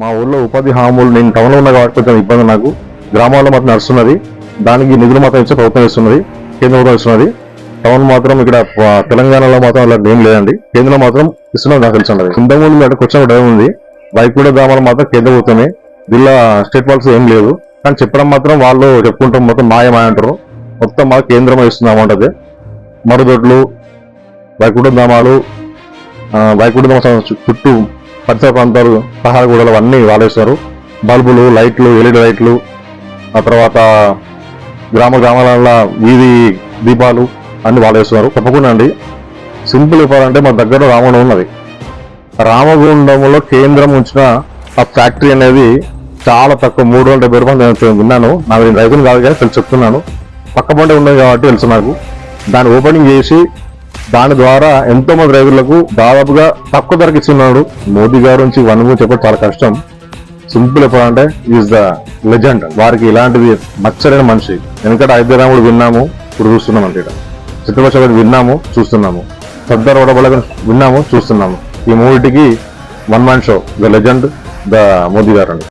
మా ఊర్లో ఉపాధి హామీలు నేను టౌన్లో ఉన్నా కాబట్టి కొంచెం ఇబ్బంది నాకు. గ్రామాల్లో మాత్రం నడుస్తున్నది. దానికి నిధులు మాత్రం ఇచ్చే ప్రభుత్వం ఇస్తున్నది కేంద్ర ప్రభుత్వం ఇస్తున్నది టౌన్ మాత్రం ఇక్కడ తెలంగాణలో మాత్రం అలా ఏం లేదండి. కేంద్రం మాత్రం ఇస్తున్నది నాకు తెలిసి ఉన్నది. కింద ముందు అంటే కొంచెం కూడా ఉంది వైకూడ గ్రామాలు మాత్రం కేంద్ర ప్రభుత్వమే. జిల్లా స్టేట్ పాలసీ ఏం లేదు. కానీ చెప్పడం మాత్రం వాళ్ళు చెప్పుకుంటాం మొత్తం మాయ అంటారు. మొత్తం మాకు కేంద్రం ఇస్తుంది అమౌంట్ అది. మరుదొడ్లు వైకుంఠ గ్రామాలు వైకుంఠ ధామ చుట్టూ పరిసర ప్రాంతాలు పహారగూడలు అన్నీ వాడేస్తారు బల్బులు లైట్లు ఎల్ఈడి లైట్లు ఆ తర్వాత గ్రామ గ్రామాల వీధి దీపాలు అన్ని వాడేస్తున్నారు తప్పకుండా అండి. సింపుల్ చెప్పాలంటే మా దగ్గర రామగుండం ఉన్నది. రామగుండంలో కేంద్రం ఉంచిన ఆ ఫ్యాక్టరీ అనేది చాలా తక్కువ మూడు వందల డెబ్బై రూపాయలు నేను విన్నాను. నాకు నేను రైతులు కాదు కానీ తెలుసు చెప్తున్నాను. పక్క పంట ఉన్నది కాబట్టి తెలుసు నాకు. దాన్ని ఓపెనింగ్ చేసి దాని ద్వారా ఎంతో మంది రైతులకు దాదాపుగా తక్కువ ధరకి ఇస్తున్నాడు. మోదీ గారు నుంచి వనము చెప్పడం చాలా కష్టం. సింపుల్ చెప్పాలంటే ఈజ్ ద లెజెండ్ వారికి ఇలాంటిది మచ్చలేని మనిషి. ఎందుకంటే ఐద్యరాముడు విన్నాము ఇప్పుడు చూస్తున్నాం అంటే చిత్రపక్ష విన్నాము చూస్తున్నాము. సర్దార్ వడబల విన్నాము చూస్తున్నాము. ఈ మూడింటికి one man show the legend the Modi గారు అండి